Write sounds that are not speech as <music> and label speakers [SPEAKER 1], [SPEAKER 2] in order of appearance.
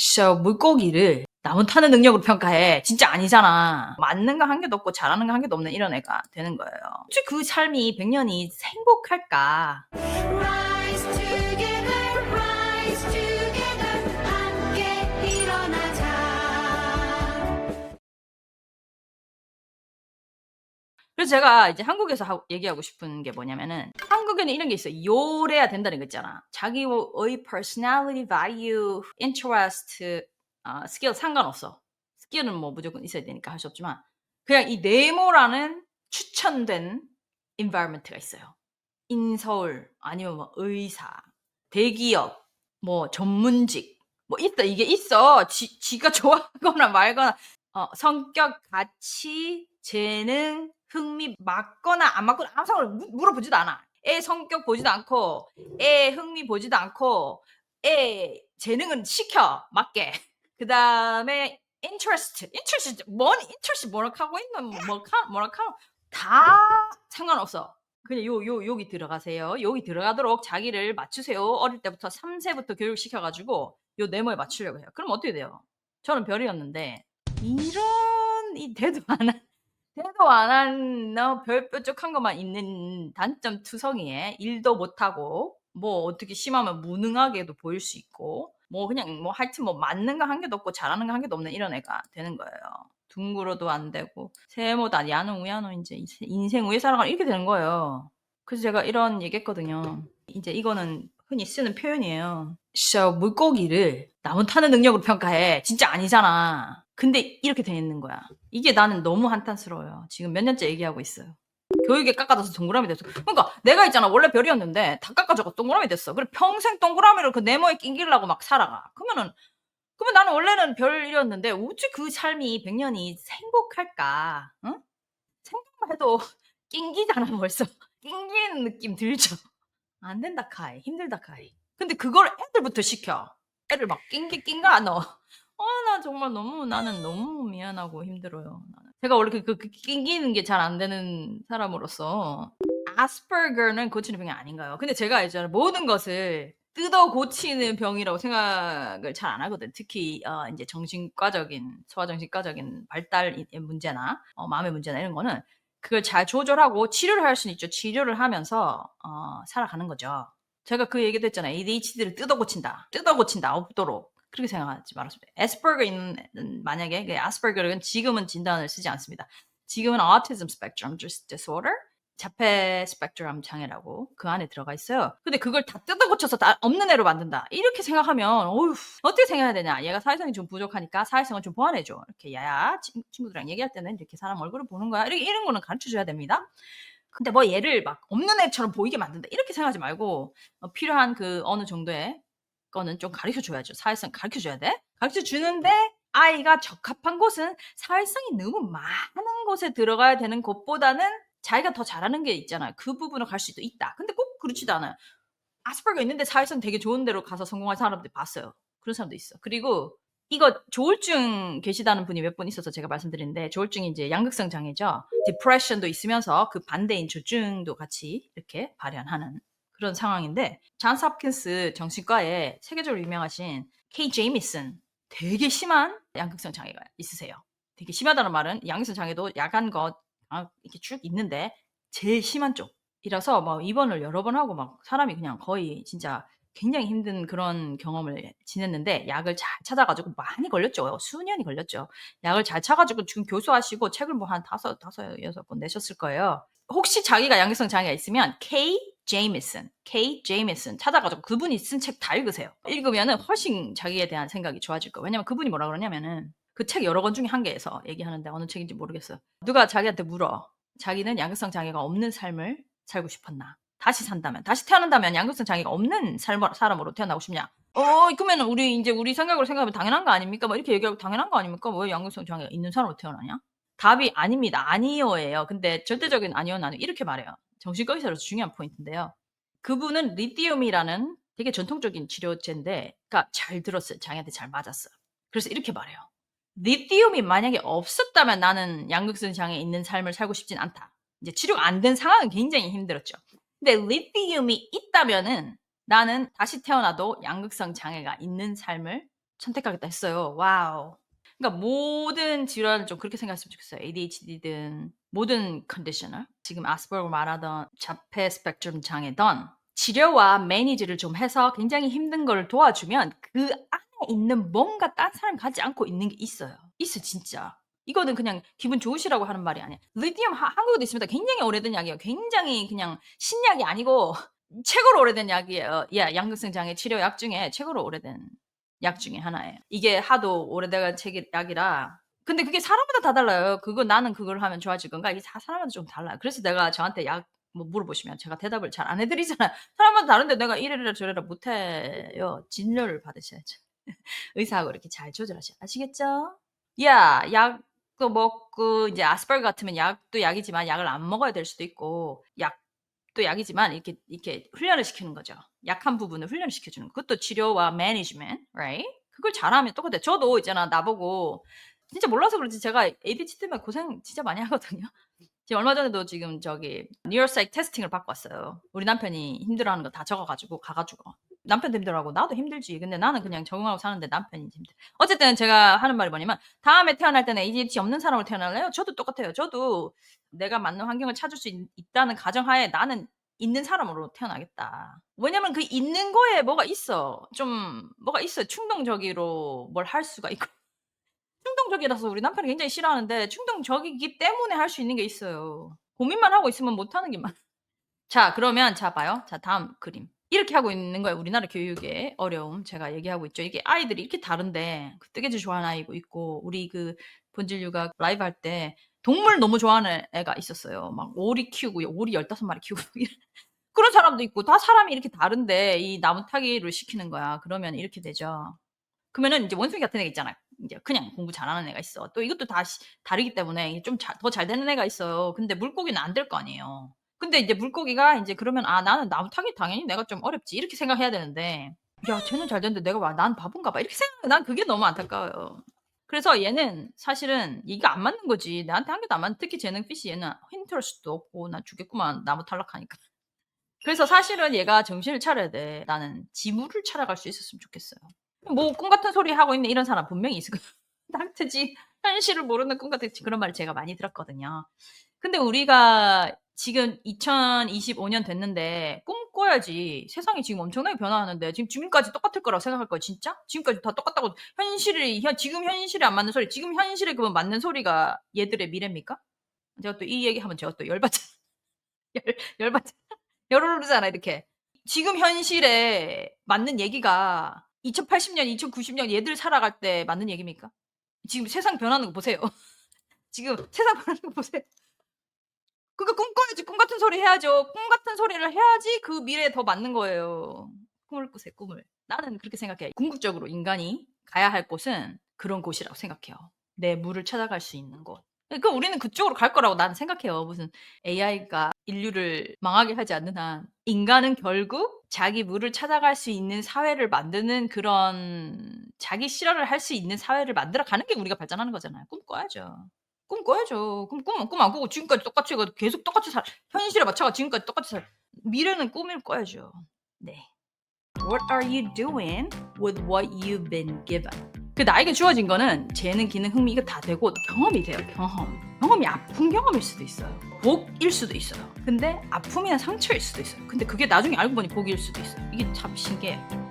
[SPEAKER 1] So 물고기를 나무 타는 능력으로 평가해. 진짜 아니잖아. 맞는 거 한 개도 없고 잘하는 거 한 개도 없는 이런 애가 되는 거예요. 혹시 그 삶이 100년이 행복할까?
[SPEAKER 2] Rise together, rise together, 함께 일어나자.
[SPEAKER 1] 그래서 제가 이제 한국에서 하- 얘기하고 싶은 게 뭐냐면은 한국 에는 이런 게 있어요. 요래야 된다는 거 있잖아. 자기의 personality, value, interest, 아, 스킬 상관없어. 스킬은 뭐 무조건 있어야 되니까 할 수 없지만 그냥 이 네모라는 추천된 environment가 있어요. 인서울 아니면 뭐 의사, 대기업, 뭐 전문직 뭐 있다 이게 있어. 지, 지가 <laughs> 좋아하거나 말거나 어, 성격, 가치, 재능, 흥미 맞거나 안 맞거나 아무 상관 무- 물어보지도 않아. 애 성격 보지도 않고 애 흥미 보지도 않고 애 재능은 시켜 맞게. <laughs> 그 다음에 interest, interest 뭔 interest 뭐라 하고 있는 뭐라 뭐라 하고 다 상관없어. 그냥 요, 요, 여기 들어가세요. 여기 들어가도록 자기를 맞추세요. 어릴 때부터 3세부터 교육 시켜가지고 요 네모에 맞추려고 해요. 그럼 어떻게 돼요? 저는 별이었는데, 이런, 이 대도 안 한, 대도 안 한, 어, 별 뾰족한 것만 있는 단점 투성이에 일도 못하고, 뭐 어떻게 심하면 무능하게도 보일 수 있고, 뭐 그냥 뭐 하여튼 뭐 맞는 거 한 개도 없고 잘하는 거 한 개도 없는 이런 애가 되는 거예요. 둥그러도 안 되고, 세모다 야는 우야노 이제 인생- 우에 살아가 이렇게 되는 거예요. 그래서 제가 이런 얘기했거든요. 이제 이거는 흔히 쓰는 표현이에요. So 물고기를 나무 타는 능력으로 평가해. 진짜 아니잖아. 근데 이렇게 돼 있는 거야. 이게 나는 너무 한탄스러워요. 지금 몇 년째 얘기하고 있어요. 교육에 깎아줘서 동그라미 됐어. 그러니까 내가 있잖아. 원래 별이었는데 다 깎아줘서 동그라미 됐어. 그래 평생 동그라미를 그 네모에 낑기려고 막 살아가. 그러면은 그러면 나는 원래는 별이었는데 어찌 그 삶이 100년이 행복할까? 응? 생각만 해도 <laughs> 낑기잖아 벌써. <laughs> 낑기는 느낌 들죠? 안 된다 카이. 힘들다 카이. 근데 그걸 애들부터 시켜. 애를 막 낑기 낑가 너. 어, 나 정말 너무 나는 너무 미안하고 힘들어요. 나는. 제가 원래 그, 그, 그 낑기는 게 잘 안 되는 사람으로서 아스퍼거는 고치는 병이 아닌가요? 근데 제가 이제 모든 것을 뜯어 고치는 병이라고 생각을 잘 안 하거든. 특히 어, 이제 정신과적인 소아정신과적인 발달 문제나 어, 마음의 문제나 이런 거는 그걸 잘 조절하고 치료를 할 수는 있죠. 치료를 하면서 어, 살아가는 거죠. 제가 그 얘기도 했잖아요. ADHD를 뜯어 고친다. 뜯어 고친다. 없도록. 그렇게 생각하지 말았습니다. 에스퍼거 있는 만약에 그 아스퍼거는 지금은 진단을 쓰지 않습니다. 지금은 autism spectrum disorder, 자폐 스펙트럼 장애라고 그 안에 들어가 있어요. 근데 그걸 다 뜯어 고쳐서 다 없는 애로 만든다. 이렇게 생각하면 어휴 어떻게 생각해야 되냐? 얘가 사회성이 좀 부족하니까 사회성을 좀 보완해 줘. 이렇게 야야 친- 친구들이랑 얘기할 때는 이렇게 사람 얼굴을 보는 거야. 이렇게 이런 거는 가르쳐 줘야 됩니다. 근데 뭐 얘를 막 없는 애처럼 보이게 만든다. 이렇게 생각하지 말고 어, 필요한 그 어느 정도의 거는 좀 가르쳐 줘야죠. 사회성 가르쳐 줘야 돼. 가르쳐 주는데 아이가 적합한 곳은 사회성이 너무 많은 곳에 들어가야 되는 것보다는 자기가 더 잘하는 게 있잖아요. 그 부분을 갈 수도 있다. 근데 꼭 그렇지도 않아요. 아스퍼거 있는데 사회성 되게 좋은 데로 가서 성공한 사람들 봤어요. 그런 사람도 있어. 그리고 이거 조울증 계시다는 분이 몇 분 있어서 제가 말씀드리는데 조울증이 이제 양극성 장애죠. 디프레션도 있으면서 그 반대인 조증도 같이 이렇게 발현하는 그런 상황인데 잔스 홉킨스 정신과에 세계적으로 유명하신 케이 제이미슨 되게 심한 양극성 장애가 있으세요. 되게 심하다는 말은 양극성 장애도 약한 것 아, 이렇게 쭉 있는데 제일 심한 쪽이라서 막 입원을 여러 번 하고 막 사람이 그냥 거의 진짜 굉장히 힘든 그런 경험을 지냈는데 약을 잘 찾아가지고 많이 걸렸죠. 수년이 걸렸죠. 약을 잘 찾아가지고 지금 교수하시고 책을 뭐 한 다섯, 다섯, 여섯 권 내셨을 거예요. 혹시 자기가 양극성 장애가 있으면 K 제이미슨, K 제이미슨 찾아가지고 그분이 쓴 책 다 읽으세요. 읽으면은 훨씬 자기에 대한 생각이 좋아질 거예요. 왜냐면 그분이 뭐라 그러냐면은 그 책 여러 권 중에 한 개에서 얘기하는데 어느 책인지 모르겠어요. 누가 자기한테 물어. 자기는 양극성 장애가 없는 삶을 살고 싶었나? 다시 산다면, 다시 태어난다면 양극성 장애가 없는 삶, 사람으로 태어나고 싶냐? 어, 그러면 우리 이제 우리 생각으로 생각하면 당연한 거 아닙니까? 뭐 이렇게 얘기하고 당연한 거 아닙니까? 왜 양극성 장애가 있는 사람으로 태어나냐? 답이 아닙니다. 아니요예요. 근데 절대적인 아니요는 아니요. 이렇게 말해요. 정신과 의사로서 중요한 포인트인데요. 그분은 리티움이라는 되게 전통적인 치료제인데, 그러니까 잘 들었어요. 장애한테 잘 맞았어요. 그래서 이렇게 말해요. 리티움이 만약에 없었다면 나는 양극성 장애 있는 삶을 살고 싶진 않다. 이제 치료가 안 된 상황은 굉장히 힘들었죠. 근데 리티움이 있다면은 나는 다시 태어나도 양극성 장애가 있는 삶을 선택하겠다 했어요. 와우. 그러니까 모든 질환을 좀 그렇게 생각했으면 좋겠어요. ADHD든 모든 컨디셔너 지금 아스퍼거 말하던 자폐 스펙트럼 장애든 치료와 매니지를 좀 해서 굉장히 힘든 걸 도와주면 그 안에 있는 뭔가 딴 사람이 갖지 않고 있는 게 있어요. 있어 진짜. 이거는 그냥 기분 좋으시라고 하는 말이 아니야. 리디움 하- 한국에도 있습니다. 굉장히 오래된 약이에요. 굉장히 그냥 신약이 아니고 최고로 오래된 약이에요. 야, 양극성 장애 치료 약 중에 최고로 오래된 약 중에 하나예요. 이게 하도 오래된 책 약이라. 근데 그게 사람마다 다 달라요. 그거 나는 그걸 하면 좋아질 건가? 이게 다 사람마다 좀 달라요. 그래서 내가 저한테 약 뭐 물어보시면 제가 대답을 잘 안 해드리잖아요. <laughs> 사람마다 다른데 내가 이래라 저래라 못해요. 진료를 받으셔야죠. <laughs> 의사하고 이렇게 잘 조절하셔야 아시겠죠? 야, 약도 먹고 이제 아스퍼거 같으면 약도 약이지만 약을 안 먹어야 될 수도 있고 약도 약이지만 이렇게 이렇게 훈련을 시키는 거죠. 약한 부분을 훈련을 시켜주는 거. 그것도 치료와 매니지먼트, right? 그걸 잘하면 똑같아. 저도 있잖아 나보고 진짜 몰라서 그렇지 제가 ADHD 때문에 고생 진짜 많이 하거든요. 지금 얼마 전에도 지금 저기 뉴로사이크 테스팅을 받고 왔어요. 우리 남편이 힘들어하는 거 다 적어가지고 가가지고 남편도 힘들어하고 나도 힘들지. 근데 나는 그냥 적응하고 사는데 남편이 힘들. 어쨌든 제가 하는 말이 뭐냐면 다음에 태어날 때는 ADHD 없는 사람으로 태어날래요? 저도 똑같아요. 저도 내가 맞는 환경을 찾을 수 있, 있다는 가정하에 나는 있는 사람으로 태어나겠다. 왜냐면 그 있는 거에 뭐가 있어. 좀 뭐가 있어요. 충동적으로 뭘 할 수가 있고. 충동적이라서 우리 남편이 굉장히 싫어하는데 충동적이기 때문에 할 수 있는 게 있어요. 고민만 하고 있으면 못 하는 게 많아. <laughs> 자, 그러면 자 봐요. 자, 다음 그림. 이렇게 하고 있는 거예요. 우리나라 교육의 어려움. 제가 얘기하고 있죠. 이게 아이들이 이렇게 다른데 그 뜨개질 좋아하는 아이고 있고 우리 그 본질 육아 라이브 할 때 동물 너무 좋아하는 애가 있었어요. 막 오리 키우고 오리 15마리 키우고 <laughs> 그런 사람도 있고 다 사람이 이렇게 다른데 이 나무 타기를 시키는 거야. 그러면 이렇게 되죠. 그러면은 이제 원숭이 같은 애가 있잖아요. 이제 그냥 공부 잘하는 애가 있어. 또 이것도 다 시- 다르기 때문에 좀더 잘 되는 애가 있어요. 근데 물고기는 안 될 거 아니에요. 근데 이제 물고기가 이제 그러면 아 나는 나무 타기 당연히 내가 좀 어렵지 이렇게 생각해야 되는데 야 쟤는 잘 되는데 내가 와 난 바본가 봐 이렇게 생각 난 그게 너무 안타까워요. 그래서 얘는 사실은 이게 안 맞는 거지 나한테 한 개도 안 맞는 특히 재능 피시 얘는 힌트럴수도 없고 나 죽겠구만 나무 탈락하니까. 그래서 사실은 얘가 정신을 차려야 돼. 나는 지물을 찾아갈 수 있었으면 좋겠어요. 뭐 꿈 같은 소리 하고 있는 이런 사람 분명히 있을 거예요. <laughs> 닥트지 현실을 모르는 꿈 같은 그런 말을 제가 많이 들었거든요. 근데 우리가 지금 2025년 됐는데 꿈꿔야지. 세상이 지금 엄청나게 변화하는데 지금 지금까지 똑같을 거라고 생각할 거예요. 진짜? 지금까지 다 똑같다고 현실이 현- 지금 현실에 안 맞는 소리, 지금 현실에 그만 맞는 소리가 얘들의 미래입니까? 제가 또 이 얘기하면 제가 또 열받잖아. <laughs> 열 열받 <laughs> 열오르잖아 이렇게. 지금 현실에 맞는 얘기가 2080년, 2090년 얘들 살아갈 때 맞는 얘기입니까? 지금 세상 변하는 거 보세요. <laughs> 지금 세상 변하는 거 보세요. 그러니까 꿈꿔야지. 꿈 같은 소리 해야죠. 꿈 같은 소리를 해야지 그 미래에 더 맞는 거예요. 꿈을 꾸세요, 꿈을. 나는 그렇게 생각해. 궁극적으로 인간이 가야 할 곳은 그런 곳이라고 생각해요. 내 물을 찾아갈 수 있는 곳. 그러니까 우리는 그쪽으로 갈 거라고 나는 생각해요. 무슨 AI가 인류를 망하게 하지 않는 한 인간은 결국 자기 물을 찾아갈 수 있는 사회를 만드는 그런 자기 실현을 할 수 있는 사회를 만들어 가는 게 우리가 발전하는 거잖아요. 꿈꿔야죠. 꿈꿔야죠. 그럼 꿈, 꿈안 꾸고 지금까지 똑같이 해가지고 계속 똑같이 살, 현실에 맞춰가 지금까지 똑같이 살. 미래는 꿈을 꿔야죠. 네. What are you doing with what you've been given? 그 나에게 주어진 거는 재능, 기능, 흥미 이거 다 되고 경험이 돼요. 경험. 경험이 아픈 경험일 수도 있어요. 복일 수도 있어요. 근데 아픔이나 상처일 수도 있어요. 근데 그게 나중에 알고 보니 복일 수도 있어요. 이게 참 신기해요.